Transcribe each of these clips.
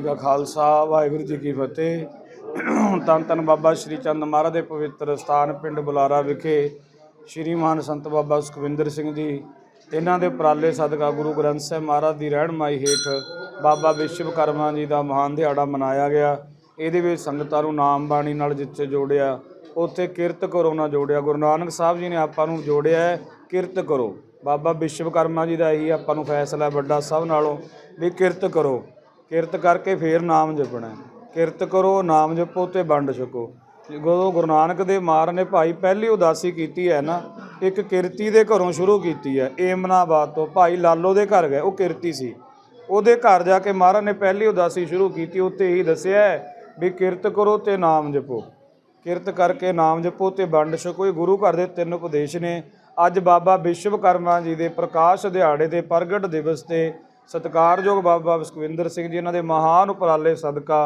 ਜੀ ਕਾ ਖਾਲਸਾ, ਵਾਹਿਗੁਰੂ ਜੀ ਕੀ ਫਤਿਹ। ਤਨ ਤਨ ਬਾਬਾ ਸ਼੍ਰੀ ਚੰਦ ਮਹਾਰਾਜ ਦੇ ਪਵਿੱਤਰ ਸਥਾਨ ਪਿੰਡ ਬੁਲਾਰਾ ਵਿਖੇ ਸ਼੍ਰੀ ਮਹਾਨ ਸੰਤ ਬਾਬਾ ਸੁਖਵਿੰਦਰ ਸਿੰਘ ਜੀ, ਇਹਨਾਂ ਦੇ ਉਪਰਾਲੇ ਸਦਕਾ ਗੁਰੂ ਗ੍ਰੰਥ ਸਾਹਿਬ ਮਹਾਰਾਜ ਦੀ ਰਹਿਨਮਾਈ ਹੇਠ ਬਾਬਾ ਵਿਸ਼ਵਕਰਮਾ ਜੀ ਦਾ ਮਹਾਨ ਦਿਹਾੜਾ ਮਨਾਇਆ ਗਿਆ। ਇਹਦੇ ਵਿੱਚ ਸੰਗਤਾਂ ਨੂੰ ਨਾਮ ਬਾਣੀ ਨਾਲ ਜਿੱਥੇ ਜੋੜਿਆ। ਉੱਥੇ ਕਿਰਤ ਕਰੋ ਨਾ ਜੋੜਿਆ। ਗੁਰੂ ਨਾਨਕ ਸਾਹਿਬ ਜੀ ਨੇ ਆਪਾਂ ਨੂੰ ਜੋੜਿਆ ਕਿਰਤ ਕਰੋ। ਬਾਬਾ ਵਿਸ਼ਵਕਰਮਾ ਜੀ ਦਾ ਇਹੀ ਆਪਾਂ ਨੂੰ ਫੈਸਲਾ ਵੱਡਾ ਸਭ ਨਾਲੋਂ, ਵੀ ਕਿਰਤ ਕਰੋ। ਕਿਰਤ ਕਰਕੇ ਫੇਰ ਨਾਮ ਜਪਣਾ ਕਿਰਤ ਕਰੋ, ਨਾਮ ਜਪੋ ਤੇ ਵੰਡ ਛਕੋ। ਜਦੋਂ ਗੁਰੂ ਨਾਨਕ ਦੇ ਮਾਰ ਨੇ ਭਾਈ ਪਹਿਲੀ ਉਦਾਸੀ ਕੀਤੀ ਹੈ ਨਾ, ਇੱਕ ਕਿਰਤੀ ਦੇ ਘਰੋਂ ਸ਼ੁਰੂ ਕੀਤੀ ਹੈ। ਏਮਨਾਬਾਦ ਤੋਂ ਭਾਈ ਲਾਲੋ ਦੇ ਘਰ ਗਏ, ਉਹ ਕਿਰਤੀ ਸੀ। ਉਹਦੇ ਘਰ ਜਾ ਕੇ ਮਹਾਰਾਜ ਨੇ ਪਹਿਲੀ ਉਦਾਸੀ ਸ਼ੁਰੂ ਕੀਤੀ ਉੱਤੇ ਹੀ ਦੱਸਿਆ ਹੈ ਵੀ ਕਿਰਤ ਕਰੋ ਤੇ ਨਾਮ ਜਪੋ। ਕਿਰਤ ਕਰਕੇ ਨਾਮ ਜਪੋ ਤੇ ਵੰਡ ਛਕੋ। ਇਹ ਗੁਰੂ ਘਰ ਦੇ ਤਿੰਨ ਉਪਦੇਸ਼ ਨੇ। ਅੱਜ ਬਾਬਾ ਵਿਸ਼ਵਕਰਮਾ ਜੀ ਦੇ ਪ੍ਰਕਾਸ਼ ਦਿਹਾੜੇ ਦੇ ਪ੍ਰਗਟ ਦਿਵਸ ਤੇ ਸਤਿਕਾਰਯੋਗ ਬਾਬਾ ਵਿਸ਼ਕਵਿੰਦਰ ਸਿੰਘ ਜੀ, ਇਹਨਾਂ ਦੇ ਮਹਾਨ ਉਪਰਾਲੇ ਸਦਕਾ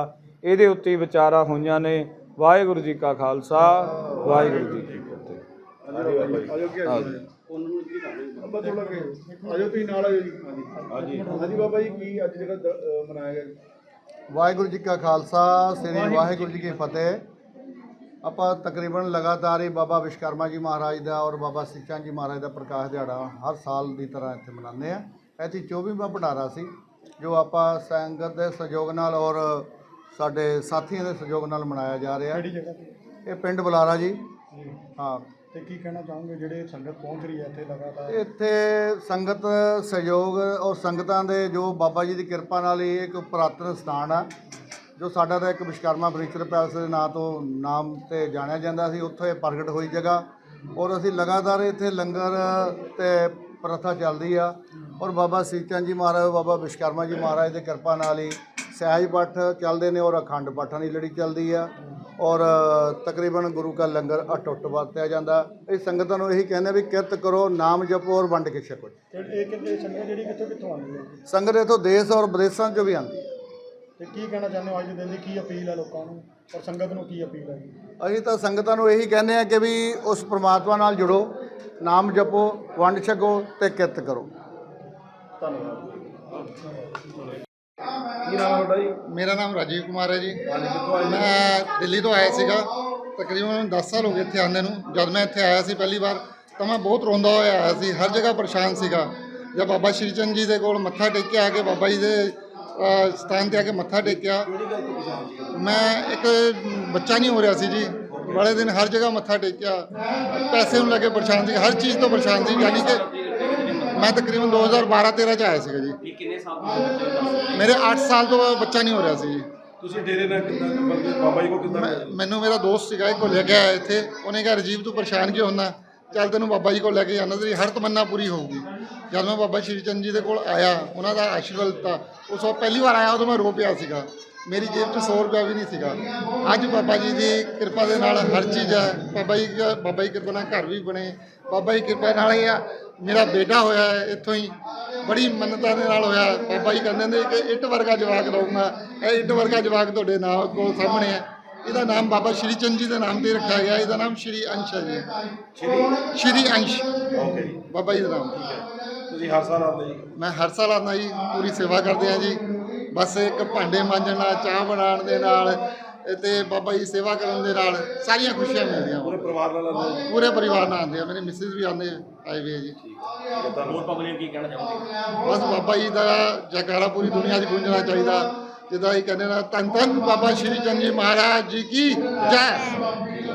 ਇਹਦੇ ਉੱਤੇ ਹੀ ਵਿਚਾਰਾਂ ਹੋਈਆਂ ਨੇ। ਵਾਹਿਗੁਰੂ ਜੀ ਕਾ ਖਾਲਸਾ, ਵਾਹਿਗੁਰੂ ਜੀ ਕੀ ਫਤਿਹ। ਆਜੋ ਥੋੜਾ ਕੇ ਆਜੋ ਤੁਸੀਂ ਨਾਲ ਆਜੋ ਜੀ ਹਾਂਜੀ ਹਾਂਜੀ ਬਾਬਾ ਜੀ ਕੀ ਅੱਜ ਜਿਹੜਾ ਮਨਾਇਆ ਗਿਆ ਵਾਹਿਗੁਰੂ ਜੀ ਕਾ ਖਾਲਸਾ, ਸ੍ਰੀ ਵਾਹਿਗੁਰੂ ਜੀ ਕੀ ਫਤਿਹ। ਆਪਾਂ ਤਕਰੀਬਨ ਲਗਾਤਾਰ ਹੀ ਬਾਬਾ ਵਿਸ਼ਕਰਮਾ ਜੀ ਮਹਾਰਾਜ ਦਾ ਔਰ ਬਾਬਾ ਸਿੱਖਾਂ ਜੀ ਮਹਾਰਾਜ ਦਾ ਪ੍ਰਕਾਸ਼ ਦਿਹਾੜਾ ਹਰ ਸਾਲ ਦੀ ਤਰ੍ਹਾਂ ਇੱਥੇ ਮਨਾਉਂਦੇ ਆ ਐਤੀ 24ਵਾਂ ਭੰਡਾਰਾ ਸੀ ਜੋ ਆਪਾਂ ਸੰਗਤ ਦੇ ਸਹਿਯੋਗ ਨਾਲ ਔਰ ਸਾਡੇ ਸਾਥੀਆਂ ਦੇ ਸਹਿਯੋਗ ਨਾਲ ਮਨਾਇਆ ਜਾ ਰਿਹਾ। ਕਿਹੜੀ ਜਗ੍ਹਾ ਤੇ? ਇਹ ਪਿੰਡ ਬੁਲਾਰਾ ਜੀ। ਹਾਂ। ਤੇ ਕੀ ਕਹਿਣਾ ਚਾਹੋਗੇ ਜਿਹੜੇ ਸੰਗਤ ਪਹੁੰਚ ਰਹੀ ਹੈ ਇੱਥੇ ਲਗਾਤਾਰ? ਇੱਥੇ ਸੰਗਤ ਸਹਿਯੋਗ ਔਰ ਸੰਗਤਾਂ ਦੇ ਜੋ ਬਾਬਾ ਜੀ ਦੀ ਕਿਰਪਾ ਨਾਲ ਹੀ ਇੱਕ ਪੁਰਾਤਨ ਸਥਾਨ ਆ ਜੋ ਸਾਡਾ ਤਾਂ ਇੱਕ ਵਿਸ਼ਕਰਮਾ ਫਰਨੀਚਰ ਪੈਲਸ ਦੇ ਨਾਂ ਤੋਂ ਨਾਮ ਤੇ ਜਾਣਿਆ ਜਾਂਦਾ ਸੀ ਉੱਥੇ ਇਹ ਪ੍ਰਗਟ ਹੋਈ ਜਗ੍ਹਾ। ਔਰ ਅਸੀਂ ਲਗਾਤਾਰ ਇੱਥੇ ਲੰਗਰ ਤੇ ਪ੍ਰਥਾ ਚੱਲਦੀ ਆ। ਔਰ ਬਾਬਾ ਸੀਚੰਦ ਜੀ ਮਹਾਰਾਜ ਬਾਬਾ ਵਿਸ਼ਕਰਮਾ ਜੀ ਮਹਾਰਾਜ ਦੀ ਕਿਰਪਾ ਨਾਲ ਹੀ ਸਹਿਜ ਪਾਠ ਚੱਲਦੇ ਨੇ ਔਰ ਅਖੰਡ ਪਾਠਾਂ ਦੀ ਲੜੀ ਚੱਲਦੀ ਆ। ਔਰ ਤਕਰੀਬਨ ਗੁਰੂ ਕਾ ਲੰਗਰ ਅਟੁੱਟ ਵਰਤਿਆ ਜਾਂਦਾ। ਇਹ ਸੰਗਤਾਂ ਨੂੰ ਇਹੀ ਕਹਿੰਦੇ ਵੀ ਕਿਰਤ ਕਰੋ ਨਾਮ ਜਪੋ ਔਰ ਵੰਡ ਕੇ ਛਕੋ। ਤੇ ਇਹ ਕਿੰਨੇ ਸੰਗਤ ਜਿਹੜੀ ਕਿੱਥੋਂ ਕਿੱਥੋਂ ਆਉਂਦੀ ਹੈ? ਸੰਗਤ ਇਥੋਂ ਦੇਸ਼ ਔਰ ਵਿਦੇਸ਼ਾਂ ਚੋਂ ਵੀ ਆਉਂਦੀ ਹੈ। ਤੇ ਕੀ ਕਹਿਣਾ ਚਾਹੁੰਦੇ ਹੋ ਅੱਜ ਦੇ ਦਿਨ ਦੀ? ਕੀ ਅਪੀਲ ਹੈ ਲੋਕਾਂ ਨੂੰ? ਔਰ ਸੰਗਤ ਨੂੰ ਕੀ ਅਪੀਲ ਹੈ? ਅਸੀਂ ਤਾਂ ਸੰਗਤਾਂ ਨੂੰ ਇਹੀ ਕਹਿੰਦੇ ਆ ਕਿ ਵੀ ਉਸ ਪ੍ਰਮਾਤਮਾ ਨਾਲ ਜੁੜੋ। ਨਾਮ ਜਪੋ ਵੰਡ ਛਕੋ ਤੇ ਕਿਰਤ ਕਰੋ। ਕੀ ਨਾਮ ਹੈ ਤੁਹਾਡਾ ਜੀ? ਮੇਰਾ ਨਾਮ ਰਾਜੀਵ ਕੁਮਾਰ ਹੈ ਜੀ। ਮੈਂ ਦਿੱਲੀ ਤੋਂ ਆਇਆ ਸੀਗਾ। ਤਕਰੀਬਨ 10 ਸਾਲ ਹੋ ਗਏ ਇੱਥੇ ਆਉਂਦੇ ਨੂੰ। ਜਦ ਮੈਂ ਇੱਥੇ ਆਇਆ ਸੀ ਪਹਿਲੀ ਵਾਰ ਤਾਂ ਮੈਂ ਬਹੁਤ ਰੋਂਦਾ ਹੋਇਆ ਆਇਆ ਸੀ। ਹਰ ਜਗ੍ਹਾ ਪਰੇਸ਼ਾਨ ਸੀਗਾ। ਜਦ ਬਾਬਾ ਸ਼੍ਰੀ ਚੰਦ ਜੀ ਦੇ ਕੋਲ ਮੱਥਾ ਟੇਕਿਆ ਆ ਕੇ ਬਾਬਾ ਜੀ ਦੇ ਸਥਾਨ ਤੇ ਆ ਕੇ ਮੱਥਾ ਟੇਕਿਆ। ਮੈਂ ਇੱਕ ਬੱਚਾ ਨਹੀਂ ਹੋ ਰਿਹਾ ਸੀ ਜੀ। ਬੜੇ ਦਿਨ ਹਰ ਜਗ੍ਹਾ ਮੱਥਾ ਟੇਕਿਆ ਪੈਸੇ ਨੂੰ ਲੈ ਕੇ ਪਰੇਸ਼ਾਨ ਸੀ ਹਰ ਚੀਜ਼ ਤੋਂ ਪਰੇਸ਼ਾਨ ਸੀ ਯਾਨੀ ਕਿ ਮੈਂ ਤਕਰੀਬਨ 2012-13 ਚ ਆਇਆ ਸੀਗਾ ਜੀ। ਕਿੰਨੇ ਸਾਲ ਮੇਰੇ 8 ਸਾਲ ਤੋਂ ਬੱਚਾ ਨਹੀਂ ਹੋ ਰਿਹਾ ਸੀ ਜੀ। ਤੁਸੀਂ ਡੇਰੇ ਨਾਲ ਕਿੰਨਾ ਬਾਬਾ ਜੀ ਕੋਲ ਕਿੰਨਾ ਮੈਨੂੰ ਮੇਰਾ ਦੋਸਤ ਸੀਗਾ ਇੱਕ ਕੋ ਲੈ ਕੇ ਆਇਆ ਇੱਥੇ। ਉਹਨੇ ਕਿਹਾ ਰਜੀਵ ਤੂੰ ਪਰੇਸ਼ਾਨ ਕਿਉਂ ਹੁੰਦਾ ਚੱਲ ਤੈਨੂੰ ਬਾਬਾ ਜੀ ਕੋਲ ਲੈ ਕੇ ਜਾਣਾ, ਤੇਰੀ ਹਰ ਤਮੰਨਾ ਪੂਰੀ ਹੋਊਗੀ। ਜਦ ਮੈਂ ਬਾਬਾ ਸ਼੍ਰੀ ਚੰਦ ਜੀ ਦੇ ਕੋਲ ਆਇਆ, ਉਹਨਾਂ ਦਾ ਆਸ਼ੀਰਵਾਦ ਦਿੱਤਾ ਉਸ ਤੋਂ ਪਹਿਲੀ ਵਾਰ ਆਇਆ, ਉਦੋਂ ਮੈਂ ਰੋ ਪਿਆ ਸੀਗਾ। ਮੇਰੀ ਜੇਬ 'ਚ 100 ਰੁਪਇਆ ਵੀ ਨਹੀਂ ਸੀਗਾ। ਅੱਜ ਬਾਬਾ ਜੀ ਦੀ ਕਿਰਪਾ ਦੇ ਨਾਲ ਹਰ ਚੀਜ਼ ਹੈ। ਬਾਬਾ ਜੀ ਬਾਬਾ ਜੀ ਕਿਰਪਾ ਨਾਲ ਘਰ ਵੀ ਬਣੇ। ਬਾਬਾ ਜੀ ਕਿਰਪਾ ਨਾਲ ਇਹ ਆ, ਮੇਰਾ ਬੇਟਾ ਹੋਇਆ ਹੈ ਇੱਥੋਂ ਹੀ। ਬੜੀ ਮੰਨਤਾਂ ਦੇ ਨਾਲ ਹੋਇਆ। ਬਾਬਾ ਜੀ ਕਹਿੰਦੇ ਨੇ ਕਿ ਇੱਟ ਵਰਗਾ ਜਵਾਕ ਦਊਂਗਾ ਇਹ ਇੱਟ ਵਰਗਾ ਜਵਾਕ ਤੁਹਾਡੇ ਨਾਲ ਕੋਲ ਸਾਹਮਣੇ ਹੈ। ਇਹਦਾ ਨਾਮ ਬਾਬਾ ਸ਼੍ਰੀ ਚੰਦ ਜੀ ਦੇ ਨਾਮ ਤੇ ਰੱਖਿਆ ਗਿਆ। ਇਹਦਾ ਨਾਮ ਸ਼੍ਰੀ ਅੰਸ਼ ਹੈ ਜੀ। ਸ਼੍ਰੀ ਅੰਸ਼। ਓਕੇ ਜੀ। ਬਾਬਾ ਜੀ ਦਾ ਨਾਮ ਤੁਸੀਂ ਹਰ ਸਾਲ ਆਉਂਦੇ ਜੀ। ਮੈਂ ਹਰ ਸਾਲ ਆਉਂਦਾ ਜੀ ਪੂਰੀ ਸੇਵਾ ਕਰਦੇ ਆ ਜੀ। ਬਸ ਇੱਕ ਭਾਂਡੇ ਮਾਂਜਣ ਨਾਲ ਚਾਹ ਬਣਾਉਣ ਦੇ ਨਾਲ ਤੇ ਬਾਬਾ ਜੀ ਸੇਵਾ ਕਰਨ ਦੇ ਨਾਲ ਸਾਰੀਆਂ ਖੁਸ਼ੀਆਂ ਮਿਲਦੀਆਂ। ਪੂਰੇ ਪਰਿਵਾਰ ਨਾਲ ਆਉਂਦੇ ਪੂਰੇ ਪਰਿਵਾਰ ਨਾਲ ਆਉਂਦੇ ਆ ਮੇਰੇ ਮਿਸਿਸ ਵੀ ਆਉਂਦੇ ਆਏ ਵੇ ਆ ਜੀ। ਹੋਰ ਪਬਲਿਕ ਕੀ ਕਹਿਣਾ ਚਾਹੁੰਦੇ ਬਸ ਬਾਬਾ ਜੀ ਦਾ ਜੈਕਾਰਾ ਪੂਰੀ ਦੁਨੀਆ 'ਚ ਗੂੰਜਣਾ ਚਾਹੀਦਾ। ਜਿੱਦਾਂ ਇਹ ਕਹਿੰਦੇ ਨਾ ਧੰਨ ਧੰਨ ਬਾਬਾ ਸ਼੍ਰੀ ਚੰਦ ਜੀ ਮਹਾਰਾਜ ਜੀ ਕੀ ਜੈ।